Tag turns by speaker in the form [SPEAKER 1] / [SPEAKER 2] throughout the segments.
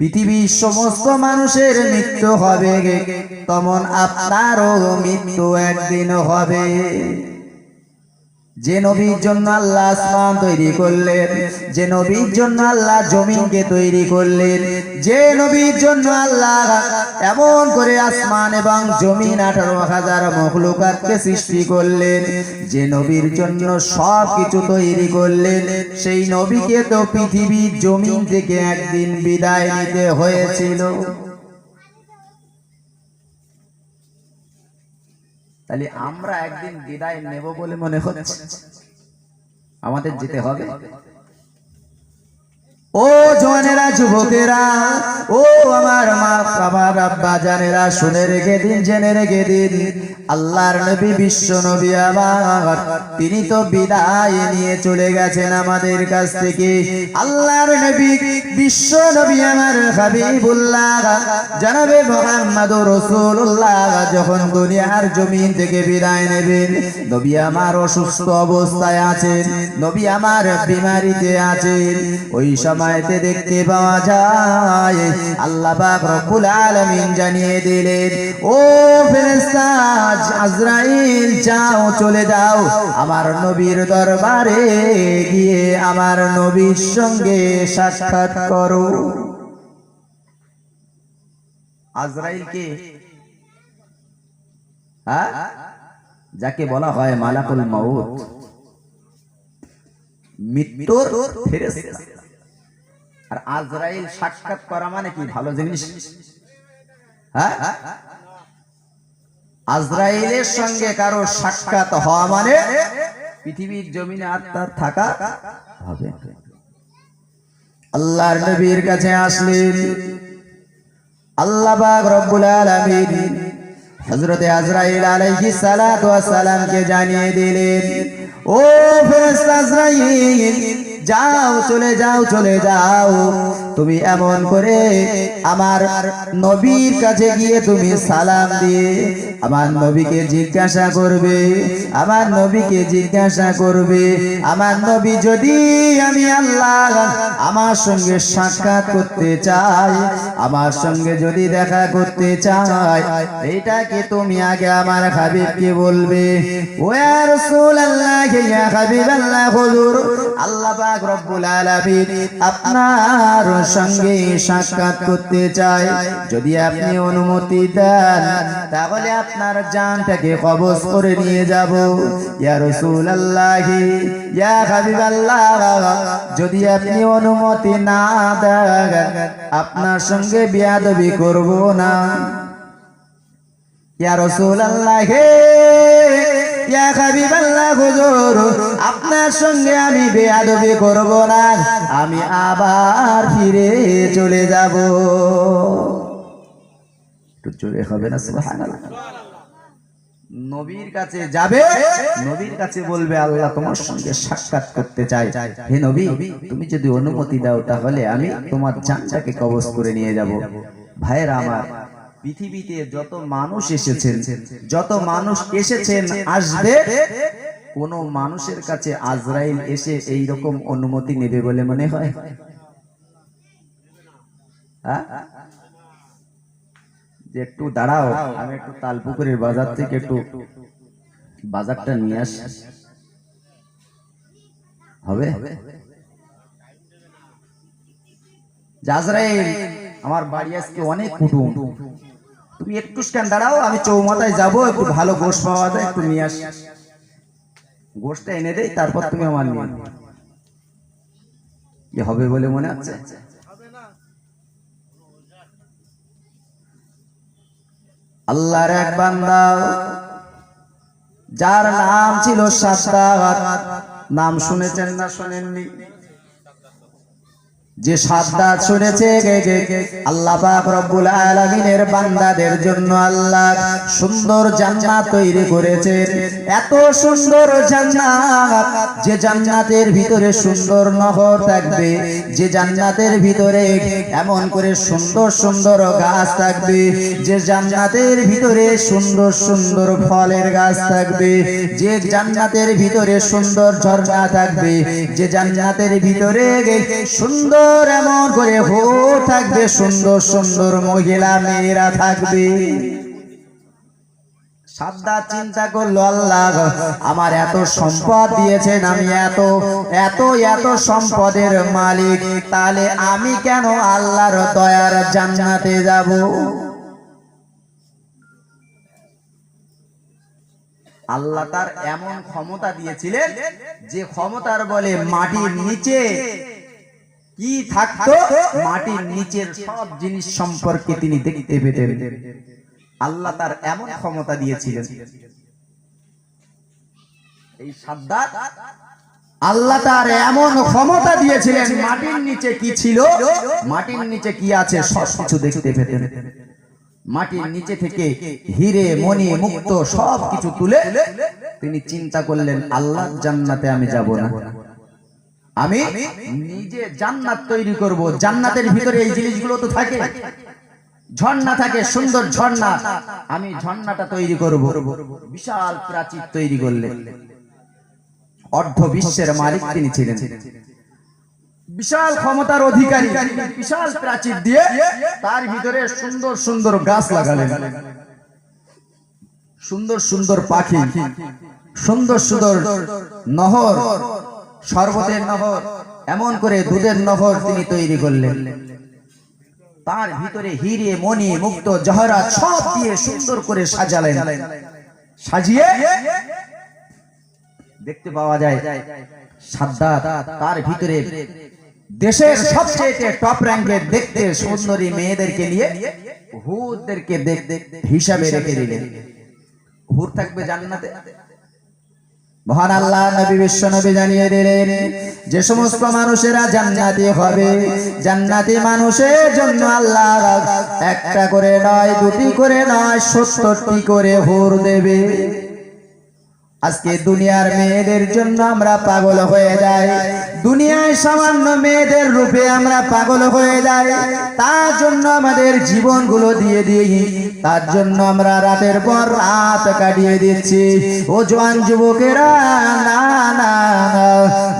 [SPEAKER 1] পৃথিবীর সমস্ত মানুষের মৃত্যু হবে তমন আপনারও মৃত্যু একদিন হবে। যে নবীর জন্য আল্লাহ আসমান তৈরি করলেন, যে নবীর জন্য আল্লাহ জমিনকে তৈরি করলেন, যে নবীর জন্য আল্লাহ এমন করে আসমান এবং জমিন আঠারো হাজার মখলুকাতকে সৃষ্টি করলেন, যে নবীর জন্য সব কিছু তৈরি করলেন, সেই নবীকে তো পৃথিবীর জমিন থেকে একদিন বিদায় নিতে হয়েছিল। তাহলে আমরা একদিন বিদায় নেব বলে মনে হচ্ছে। আমাদের যেতে হবে। ও জওয়ানেরা যুবকেরা, ও আমার মা বাবার আব্বা, জানেরা, শুনে রেখে দিন, জেনে রেখে দিন। আল্লাহর নবী, বিশ্ব নবী আমার তিনি তো বিদায় নিয়ে চলে গেছেন আমাদের কাছ থেকে। আল্লাহর নবী, বিশ্ব নবী আমার হাবিবুল্লাহ, জানাবে মোহাম্মদ রসুল্লাহ যখন দুনিয়ার জমিন থেকে বিদায় নেবেন। নবী আমার অসুস্থ অবস্থায় আছেন, নবী আমার বিমারিতে আছেন। ওই সময়তে দেখতে পাওয়া যায়। আল্লাহ পাক রব্বুল আলামিন জানিয়ে দিলেন, ও ফেরেশতা, আজরাইল যাও, চলে যাও। আমার নবীর দরবারে গিয়ে আমার নবীর সঙ্গে সাক্ষাৎ করো। আজরাইল কে হ্যাঁ? যাকে বলা হয় মালাকুল মাউত। মৃত্যুর ফেরেশতা। আর আজরাইল সাক্ষাৎ করা মানে কি? ভালো জিনিস। হ্যাঁ? আজরাইলের সঙ্গে কারও সাক্ষাৎ হওয়া মানে পৃথিবীর জমিনে আর তার থাকা হবে। আল্লাহর নবীর কাছে আসলেন। আল্লাহ পাক রব্বুল আলামিন হযরতে আজরাইল আলাইহিস সালাতু ওয়াস সালামকে জানিয়ে দিলেন, ও ফেরেশতা আজরাইল যাও চলে যাও চলে যাও। তুমি এমন করে আমার নবীর কাছে গিয়ে তুমি সালাম দিয়ে আমার নবীকে জিজ্ঞাসা করবে। আমার নবীকে জিজ্ঞাসা করবে। আমার নবী যদি আমি আল্লাহ আমার সঙ্গে সাক্ষাৎ করতে চাই আমার সঙ্গে যদি দেখা করতে চাই এটা কি তুমি আগে আমার হাবিবকে বলবে? ও ইয়া রাসূলুল্লাহ ইয়া হাবিবাল্লাহ হুজুর। আল্লাহ পাক রব্বুল আলামিন আপনার সঙ্গে সাক্ষাৎ করতে যদি আপনি অনুমতি দেন, তাহলে আপনার জানটাকে কবজ করে নিয়ে যাব। ইয়া রাসূলুল্লাহ, ইয়া হাবিবাল্লাহ, যদি আপনি অনুমতি না দেন, আপনার সঙ্গে বিয়াদবি করব না। ইয়া রাসূলুল্লাহ। আপনার সঙ্গে আমি বেয়াদবি করব না, আমি আবার ফিরে চলে যাব। জোরে হবে না নবীর কাছে যাবে, নবীর কাছে বলবে, আল্লাহ তোমার সঙ্গে সাক্ষাৎ করতে চাই। হে নবী, তুমি যদি অনুমতি দাও, তাহলে আমি তোমার জানটাকে কবজ করে নিয়ে যাব। ভাইয়েরা আমার পৃথিবীতে যত মানুষ এসেছেন, যত মানুষ এসেছেন, আসবে, কোন মানুষের কাছে আজরাইল এসে এই রকম অনুমতি নেবে বলে মনে হয়। হ্যাঁ? যে একটু দাঁড়াও, আমি একটু তালপুকুরের বাজার থেকে একটু বাজারটা নিয়ে আসি। হবে? জাজরাইল আমার বাড়ি আজকে অনেক কুটুম। তুমি একটু স্ক্যান দাঁড়াও, আমি চৌমাথায় যাব, একটু ভালো গোশ পাওয়া যায়, একটু নিয়ে আসি। গোশটা এনে দেই, তারপর তুমি আমার নিয়ে কি হবে বলে মনে হচ্ছে? আল্লাহর এক বান্দা, যার নাম ছিল সাদ্দাত নাম শুনেছেন না শোনেননি? যে সাদ্দাত শুনেছে আল্লাহ রব্বুল আলামিনের বান্দাদের জন্য আল্লাহ সুন্দর জান্নাত তৈরি করেছেন। এত সুন্দর জান্নাত, যে জান্নাতের ভিতরে সুন্দর নহর থাকবে, যে জান্নাতের ভিতরে এমন করে সুন্দর সুন্দর গাছ থাকবে, যে জান্নাতের ভিতরে সুন্দর সুন্দর ফলের গাছ থাকবে, যে জান্নাতের ভিতরে সুন্দর ঝর্ণা থাকবে, যে জান্নাতের ভিতরে সুন্দর এমন করে হো থাকবে সুন্দর সুন্দর মহিলা মেয়েরা থাকবে। সাদ্দা চিন্তা করল, আল্লাহ, আমার এত সম্পদ দিয়েছেন আমি এত এত এত সম্পদের মালিক, তাহলে আমি কেন আল্লাহর দয়ার জান্নাতে যাব? আল্লাহ তার এমন ক্ষমতা দিয়েছিলেন যে ক্ষমতার বলে মাটির নিচে কি থাকতো? মাটির নিচের সব জিনিস সম্পর্কে তিনি দেখতে পেতেন। আল্লাহ তার এমন ক্ষমতা দিয়েছিলেন। এই সাদ্দাত, আল্লাহ তার এমন ক্ষমতা দিয়েছিলেন, মাটির নিচে কি ছিল? মাটির নিচে কি আছে? সব কিছু দেখতে পেতেন। মাটির নিচে থেকে হিরে, মণি, মুক্ত সব কিছু তুলে তিনি চিন্তা করলেন, আল্লাহ জান্নাতে আমি যাব না। আমি নিজে জান্নাত তৈরি করব। জান্নাতের ভিতরে এই জিনিসগুলো তো থাকে। ঝর্ণা থাকে, সুন্দর ঝর্ণা। আমি ঝর্ণাটা তৈরি করব। বিশাল প্রাচীর তৈরি করলেন অর্ধ বিশ্বের মালিক তিনি ছিলেন। বিশাল ক্ষমতার অধিকারী। বিশাল প্রাচীর দিয়ে তার ভিতরে সুন্দর সুন্দর গাছ লাগালেন। সুন্দর সুন্দর পাখি। সুন্দর সুন্দর নহর। শরবতের নহর এমন করে দুধের নহর তিনি তৈরি করলেন। তার ভিতরে হিরে, মণি, মুক্ত জহরাত সব দিয়ে সুন্দর করে সাজালেন। সাজিয়ে দেখতে পাওয়া যায়, সাদ্দাত তার ভিতরে দেশের সবচেয়ে টপ র্যাঙ্কের দেখতে সুন্দরী মেয়েদেরকে নিয়ে হুরদেরকে দেখতে হিসাবে রেখে দিলেন। হুর থাকবে জান্নাতে? মহান আল্লাহ নবী বিশ্ব নবী জানিয়ে দিলেন, যে সমস্ত মানুষেরা জান্নাতি হবে, জান্নাতি মানুষের জন্য আল্লাহ একটা করে নয়, দুটি করে নয়, সত্তরটি করে হোর দেবে। আজকে দুনিয়ার মেয়েদের জন্য আমরা পাগল হয়ে যাই। দুনিয়ায় সামান্য মেয়েদের রূপে আমরা পাগল হয়ে যাই। তার জন্য আমাদের জীবনগুলো দিয়ে দিই। তার জন্য আমরা রাতের পর রাত কাটিয়ে দিচ্ছি। ও জোয়ান যুবকেরা, না না।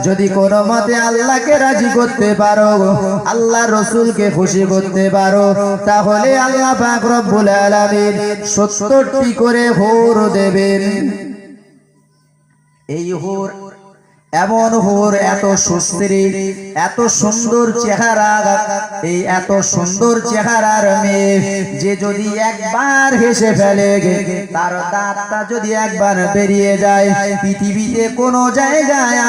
[SPEAKER 1] যদি কোনো মতে আল্লাহকে রাজি করতে পারো আল্লাহ রসুলকে খুশি করতে পারো, তাহলে আল্লাহ পাক রব্বুল আলামিন সত্তরটি করে হোর দেবেন। এই হোর, এমন হোর, এত সুস্থির এত সুন্দর চেহারা, এই এত সুন্দর চেহারার মেয়ে, যে যদি একবার হেসে ফেলে, তার দাঁতটা যদি একবার বেরিয়ে যায়, পৃথিবীতে কোনো জায়গায়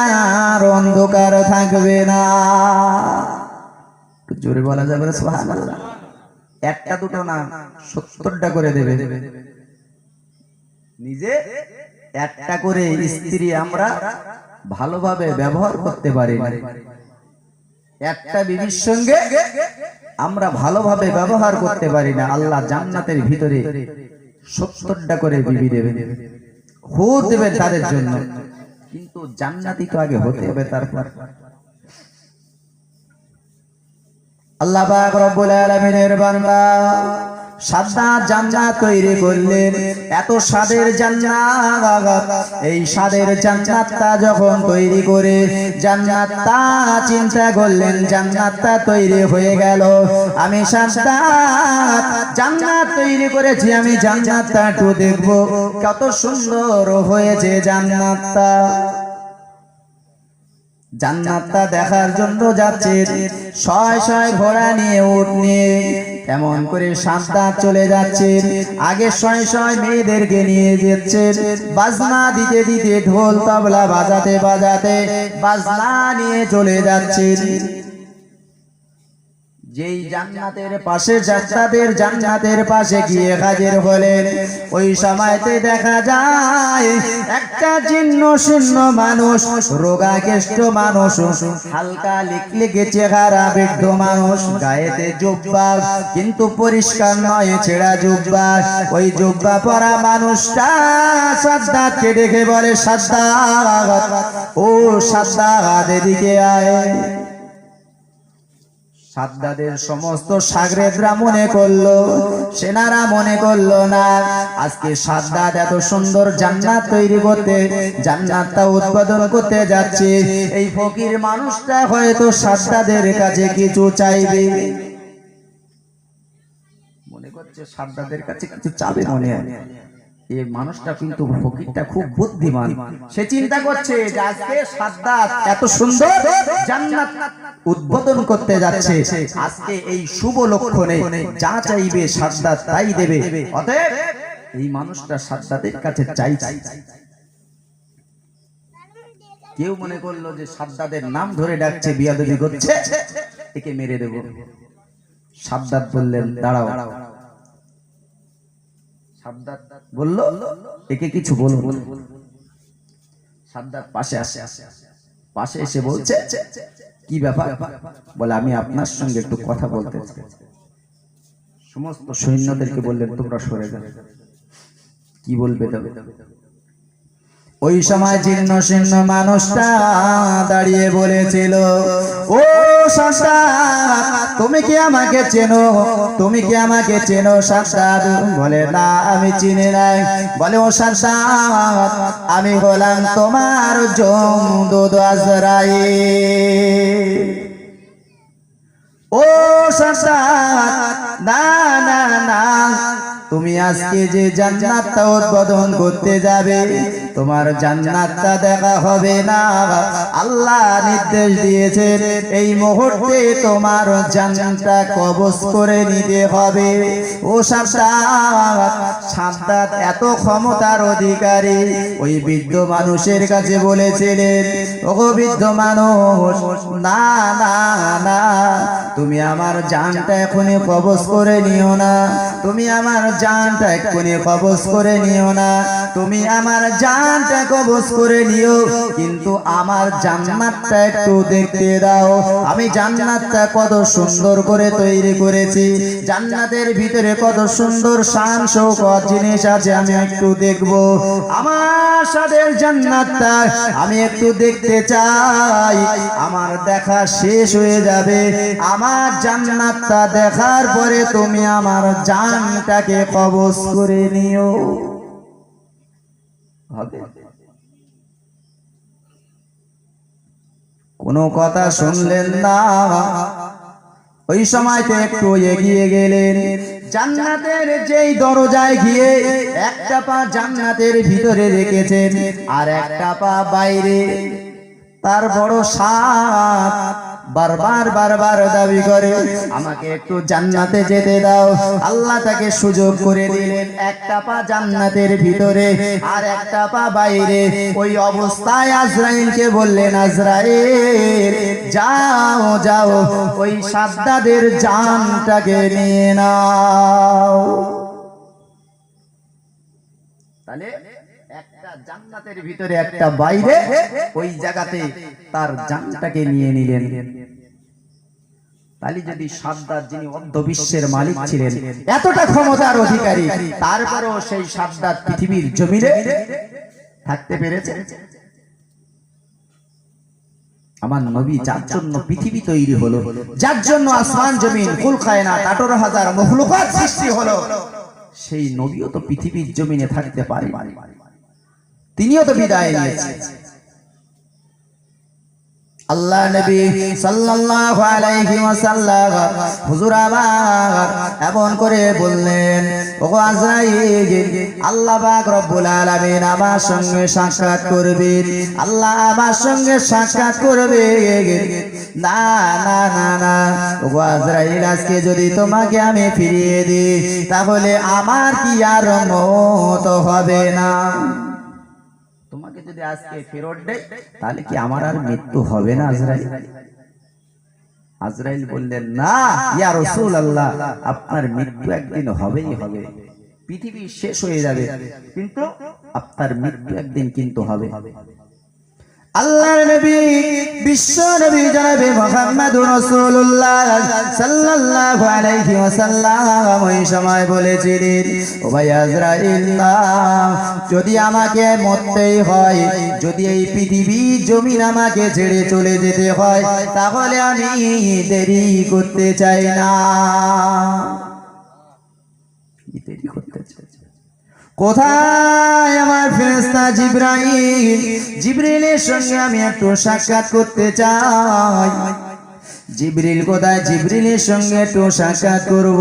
[SPEAKER 1] আর অন্ধকার থাকবে না। জোরে বলা যাবে একটা দুটো না, সত্তরটা করে দেবে। নিজে একটা করে স্ত্রী আমরা ভালোভাবে ব্যবহার করতে পারি। একটা বিবির সঙ্গে আমরা ভালোভাবে ব্যবহার করতে পারি না। আল্লাহ জান্নাতের ভিতরে সত্তরটা করে বিবি দেবেন। হুর দেবেন তাদের জন্য। কিন্তু জান্নাতি তো আগে হতে হবে তারপর। আল্লাহ রব্বুল আলামিনের বান্দা। সাদা জান্নাত তৈরি করলেন। এত স্বাদের জান্নাত। এই স্বাদের জান্নাতটা যখন তৈরি করে জান্নাতটা চিন্তা করলেন, জান্নাতটা তৈরি হয়ে গেল। আমি সাদ্দাত জান্নাত তৈরি করেছি, আমি জান্নাতটা একটু দেখব। কত সুন্দর হয়েছে জান্নাতটা। জান্নাতটা দেখার জন্য যাচ্ছে ছয় ছয় ঘোড়া নিয়ে উঠ নিয়ে এমন করে সাতটা চলে যাচ্ছে আগে সময় সময় মেয়েদেরকে নিয়ে যাচ্ছে বাজনা দিতে দিতে ঢোল, তবলা বাজাতে বাজাতে বাজনা নিয়ে চলে যাচ্ছে যেই জান্নাতের পাশে জান্নাতের জান্নাতের পাশে গিয়ে হাজির হলেন, ওই সময়তে দেখা যায় একটা জীর্ণ শূন্য মানুষ রোগাগ্রস্ত মানুষ, হালকা লিকলিকে চেহারা বৃদ্ধ মানুষ, গায়েতে জুব্বা, কিন্তু পরিষ্কার নয়, ছেঁড়া জুব্বা। ওই জুব্বা পরা মানুষটা সাদ্দাতকে দেখে বলে, সাদ্দাত, ও সাদ্দাত, এদিকে আয়। সাদ্দাদের সমস্ত সাগরেদরা মনে করল, সেনারা মনে করল না। আজকে সাদ্দাদ এত সুন্দর জান্নাত তৈরি করতে, জান্নাতটা উৎপাদন করতে যাচ্ছে। এই ফকির মানুষটা হয়তো সাদ্দাদের কাছে কিছু চাইবে। মনে করছে সাদ্দাদের কাছে কিছু চাবে মনে হয়। এই মানুষটা কিন্তু ফকিরটা খুব বুদ্ধিমান। সে চিন্তা করছে যে আজকে সাদ্দাত এত সুন্দর জান্নাত উদ্বোধন করতে যাচ্ছে। আজকে এই শুভ লক্ষণে যা চাইবে সাদ্দাত তাই দেবে। অতএব এই মানুষটা সাদ্দাতের কাছে চাইছে। কেউ মনে করল যে সাদ্দাদের নাম ধরে ডাকছে, বিয়াদবি করছে, একে মেরে দেব। সাদ্দাত বললেন, দাঁড়াও। সাদ্দাত বলল, একে কিছু বলব সাদ্দার পাশে আসে। পাশে এসে বলছে, কি ব্যাপার? বলে, আমি আপনার সঙ্গে একটু কথা বলতে চাই। সমস্ত সৈন্যদেরকে বললেন, তোমরা সরে যাও। কি বলবে তবে? ওই সময় জীর্ণ শীর্ণ মানুষটা দাঁড়িয়ে বলেছিল ও সাসা তুমি কি আমাকে চেনো? তুমি কি আমাকে চেনো সাসাদ বলে না আমি চিনি নাই। বলে ও সাসা আমি হলাম তোমার জমদুদ আজরাই ও সাসা না না না তুমি আজকে যে জান্নাতটা উদ্বোধন করতে যাবে, তোমার জান্নাতটা দেখা হবে না। আল্লাহ নির্দেশ দিয়েছেন, এই মুহূর্তে তোমার জান্নাতটা কবজ করে নিতে হবে। ও সাদ্দাত এত ক্ষমতার অধিকারী, ওই বৃদ্ধ মানুষের কাছে বলেছিলেন ও বৃদ্ধ মানুষ, না না না, তুমি আমার জানটা এখনই কবজ করে নিও না। তুমি আমার জানটা এক্ষুনি করে নিও না। তুমি আমার জানটা করে নিও, কিন্তু আমার জান্নাতটা একটু দেখতে দাও। আমি জান্নাতটা কত সুন্দর করে তৈরি করেছি। জান্নাতের ভিতরে কত সুন্দর জিনিস আছে, আমি একটু দেখব। আমার সাদের জান্নাতটা আমি একটু দেখতে চাই। আমার দেখা শেষ হয়ে যাবে। আমার জান্নাতটা দেখার পরে তুমি আমার জানটাকে কবজ করে নিও। হবে। কোনো কথা শুনলেন না। ওই সময়তে একটু এগিয়ে গেলেন। জান্নাতের যেই দরজায় গিয়ে একটা পা জান্নাতের ভিতরে রেখেছেন আর একটা পা বাইরে। তার বড় সাপ বারবার বারবার দাবি করে, আমাকে একটু জান্নাতে যেতে দাও। আল্লাহ তাকে সুযোগ করে দিলেন একটা পা জান্নাতের ভিতরে আর একটা পা বাইরে। ওই অবস্থায় আজরাইলকে বললেন, আজরাইল, যাও যাও, ওই সাদ্দাদের জানটাকে নিয়ে নাও। তাহলে জান্নাতের ভিতরে একটা বাইরে, ওই জায়গাতে তার জানটাকে নিয়ে নিলেন। আমার নবী যার জন্য পৃথিবী তৈরি হলো, যার জন্য আসমান জমিন কুল খায়না আঠারো হাজার মহলুকাত সৃষ্টি হলো, সেই নবীও তো পৃথিবীর জমিনে থাকতে পারে তিনিও তো বিদায় নিয়েছেন। আল্লাহ নবী সাল্লাল্লাহু আলাইহি ওয়াসাল্লাম হুজুর আমার এমন করে বললেন, ওগো আজরাইল, আল্লাহ পাক রব্বুল আলামিন আমার সঙ্গে সাক্ষাৎ করবে আল্লাহ আমার সঙ্গে সাক্ষাৎ করবে না না না না, ওগো আজরাইল, আজকে যদি তোমাকে আমি ফিরিয়ে দিই, তাহলে আমার কি আর মত হবে না? যদি আজকে ফেরত দেয় তাহলে কি আমার আর মৃত্যু হবে না আজরাইল? আজরাইল? বললেন না ইয়া রসুল আল্লাহ আপনার মৃত্যু একদিন হবেই হবে। পৃথিবী শেষ হয়ে যাবে। কিন্তু আপনার মৃত্যু একদিন কিন্তু হবে। আল্লাহর নবী, বিশ্ব নবী জনাবে মুহাম্মদুর রাসূলুল্লাহ সাল্লাল্লাহু আলাইহি ওয়াসাল্লাম ওই সময় বলেছিলেন, ও ভাই আজরাইল যদি আমাকে মরতেই হয়, যদি এই পৃথিবী জমিন আমাকে ছেড়ে চলে যেতে হয়, তাহলে আমি দেরি করতে চাই না দেরি করতে চাই না। কোথায় আমার ফেরেশতা জিব্রাইল? জিব্রিলের সঙ্গে আমি একটু সাক্ষাৎ করতে চাই। জিব্রিল কোথায়? জিব্রিলের সঙ্গে একটু সাক্ষাৎ করব।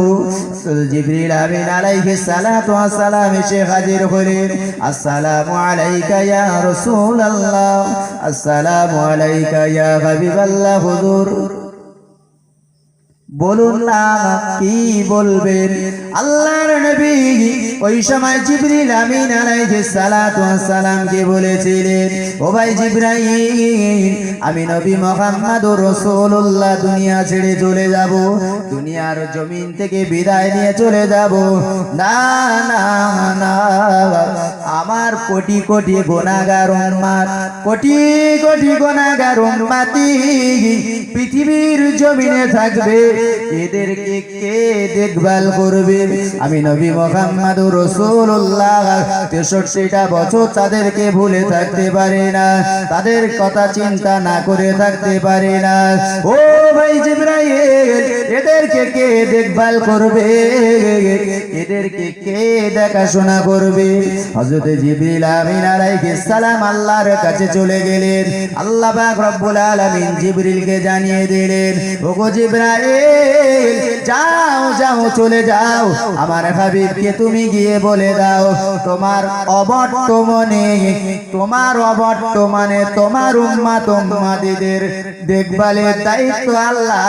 [SPEAKER 1] জিব্রিল আমিন আলাইহিস সালাতু ওয়াস সালাম এসে হাজির হলেন। আসসালামু আলাইকা ইয়া রাসূলুল্লাহ। আসসালামু আলাইকা ইয়া হাবিবাল্লাহ হুজুর। বলুন না কি বলবেন? আল্লাহর নবী ওই সময় জিবরিল আমিন আলাইহিস সালাতু কে বলেছিলেন, ও ভাই জিবরাইল, আমি নবী মুহাম্মদুর রাসূলুল্লাহ, দুনিয়া ছেড়ে চলে যাব, দুনিয়ার জমিন থেকে বিদায় নিয়ে চলে যাব। না না না আমার কোটি কোটি গুনাহগার উম্মত কোটি কোটি গুনাহগার উম্মতি পৃথিবীর জমিনে থাকবে। এদেরকে কে দেখভাল করবে? আমি নবী মোহাম্মদ রসুল্লাহ তেষট্টিটা বছর তাদেরকে ভুলে থাকতে পারে না, তাদের কথা চিন্তা না করে থাকতে পারে না। ও ভাই জিব্রাইল, এদেরকে কে দেখভাল করবে? এদেরকে কে দেখাশোনা করবে? হযরত জিবরিল আমিন আলাইহিস সালাম আল্লাহর কাছে চলে গেলেন। আল্লাহ পাক রব্বুল আলামিন জিবরিলকে জানিয়ে দিলেন, ওগো জিবরাইল, যাও যাও, চলে যাও। আমার হাবিবকে তুমি গিয়ে বলে দাও, তোমার অবর্তমানে তোমার অবর্তমানে, তোমার উম্মাত উম্মাদিদের দেখভালের দায়িত্ব আল্লাহ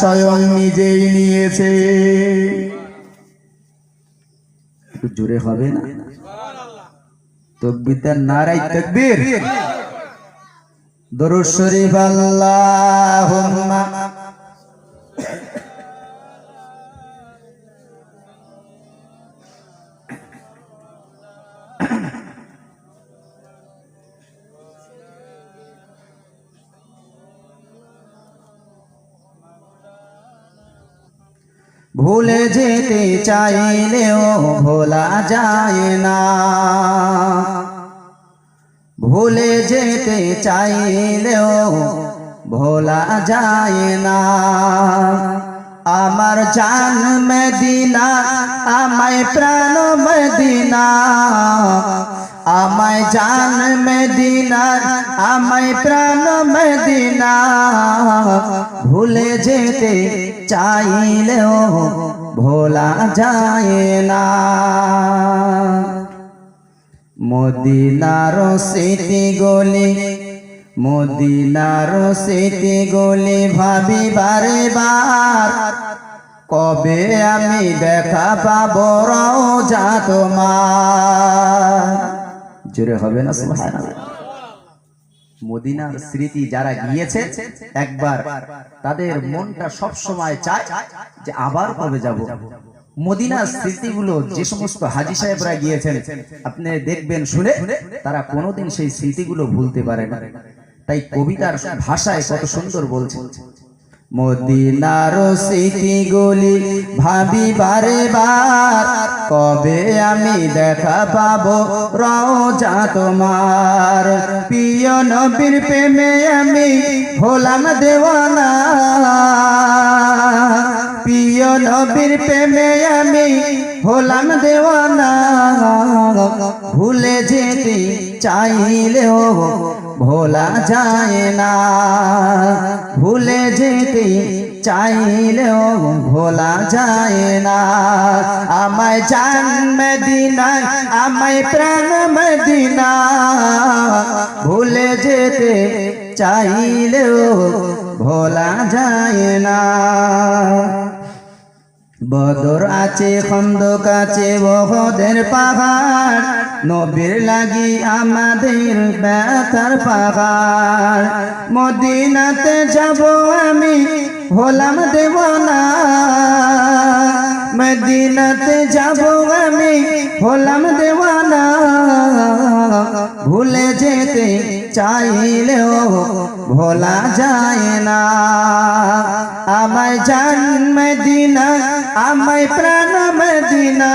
[SPEAKER 1] স্বয়ং নিজেই নিয়েছে। জোরে হবে না? তকবিতার নারাই তকবীর। দরুদ শরীফ আল্লাহুম্মা। ভুলে যেতে চাইলেও ভোলা যায় না। ভুলে যেতে চাইলেও ভোলা যায় না। আমার জান মদিনা, আমায় প্রাণ মদিনা আমায় জান মেদিনা আমায় প্রাণ মেদিনা ভুলে যেতে চাইলেও ভোলা যায় না। মদিনার স্মৃতি গলি, মদিনার স্মৃতি গলি ভাবি বারে বার কবে আমি দেখা পাব পাবো রওজা তোমার? জোরে হবে না মদিনার স্মৃতি যারা গিয়েছে একবার তাদের মনটা সব সময় চায় যে আবার কবে যাব। মদিনার স্মৃতিগুলো যে সমস্ত হাজি সাহেবরা গিয়েছেন আপনি দেখবেন শুনে তারা কোনোদিন সেই স্মৃতিগুলো ভুলতে পারে না। তাই কবিতার ভাষায় কত সুন্দর বলছে। মদিনার স্মৃতিগুলি ভাবি বারে বার কবে আমি দেখা পাবো রওজা তোমার? প্রিয় নবীর প্রেমে আমি হলাম দেওয়ানা। প্রিয় নবীর প্রেমে আমি হলাম দেওয়ানা, ভুলে যেতে চাইলেও ভোলা যায় না। ভুলে যেতে চাইলেও ভোলা যায় না। আমায় জান মদিনা আমায় প্রাণ মদিনা ভুলে যেতে চাইলেও ভোলা যায় না। বদর আছে, খন্দক আছে, বহদের পাহাড়। নবীর লাগি আমাদের ব্যথার পাহাড়। মদিনাতে যাব আমি, হলাম দেবনা মদিনাতে যাব আমি, হলাম দেওয়ানা। ভুলে যেতে চাইলেও ভোলা যায় না। আমায় জান মদিনা, আমায় প্রাণ মদিনা।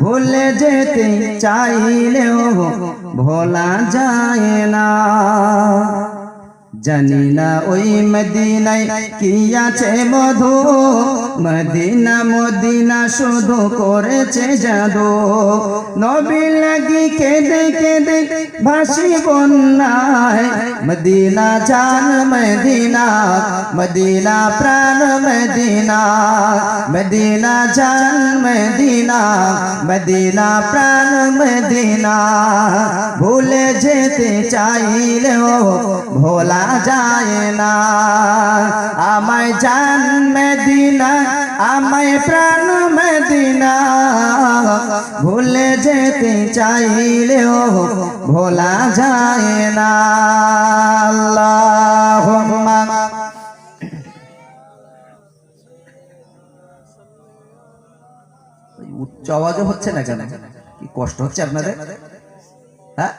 [SPEAKER 1] ভুলে যেতে চাইলেও ভোলা যায় না। জানি না ওই মদিনায় কি আছে মধু? মদিনা মদিনা শুধু করেছে জাদু। নবী লাগি কেঁদে কেঁদে ভাসি বন্যায়। মদিনা জান মদিনা মদিনা প্রাণ মদিনা। মদিনা জান মদিনা মদিনা প্রাণ মদিনা। ভুলে যেতে চাইলেও ভোলা যায় না। আমায় জান মদিনা, আমায় প্রাণ মদিনা। ভুলে যেতে চাইলেও ভোলা যায় না। আল্লাহুম্মা। উচ্চ আওয়াজও হচ্ছে না কেন? কি কষ্ট হচ্ছে আপনাদের? হ্যাঁ?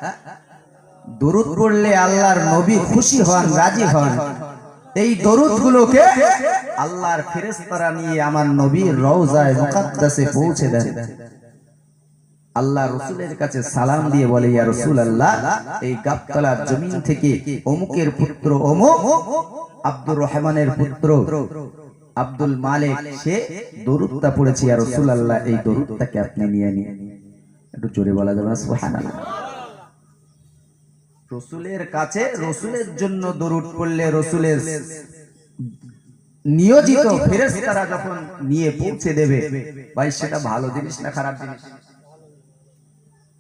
[SPEAKER 1] দরুদ পড়লে আল্লাহর নবী খুশি হন, রাজি হন। এই দরুদ গুলোকে আল্লাহর ফেরেশতারা নিয়ে আমার নবীর রওজায় মুকাদ্দাসে পৌঁছে দেন। আল্লাহ রসুলের কাছে সালাম দিয়ে বলে, ইয়া রসুল আল্লাহ এই গাবতলার জমিন থেকে অমুকের পুত্র অমুক, আব্দুর রহমানের পুত্র আব্দুল মালিক, সে দরুদটা পড়েছে। ইয়া রসুল আল্লাহ এই দরুদটাকে আপনি নিয়ে নিয়ে একটু জোরে বলা যাবে রসুলের কাছে রসুলের জন্য দরুদ পড়লে রসুলের নিয়োজিত ফেরেশতারা যখন নিয়ে পৌঁছে দেবে ভাই সেটা ভালো জিনিস না খারাপ জিনিস?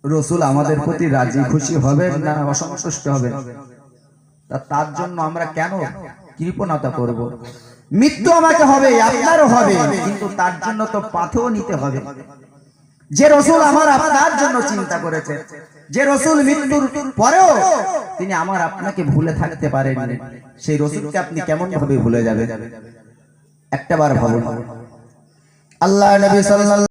[SPEAKER 1] রসুল আমাদের প্রতি রাজি খুশি হবেন না অসন্তুষ্ট হবেন? তা তার জন্য আমরা কেন কৃপণতা করব? মৃত্যু আমাকে হবে আপনারও হবে কিন্তু তার জন্য তো পাথেও নিতে হবে। যে রসুল আমার আপনার জন্য চিন্তা করেছে, যে রসুল মৃত্যুর পরেও তিনি আমার আপনাকে ভুলে থাকতে পারেন সেই রসুলকে আপনি কেমন ভাবে ভুলে যাবে একটা বার ভাবুন। আল্লাহ নবী সাল্লাল্লাহু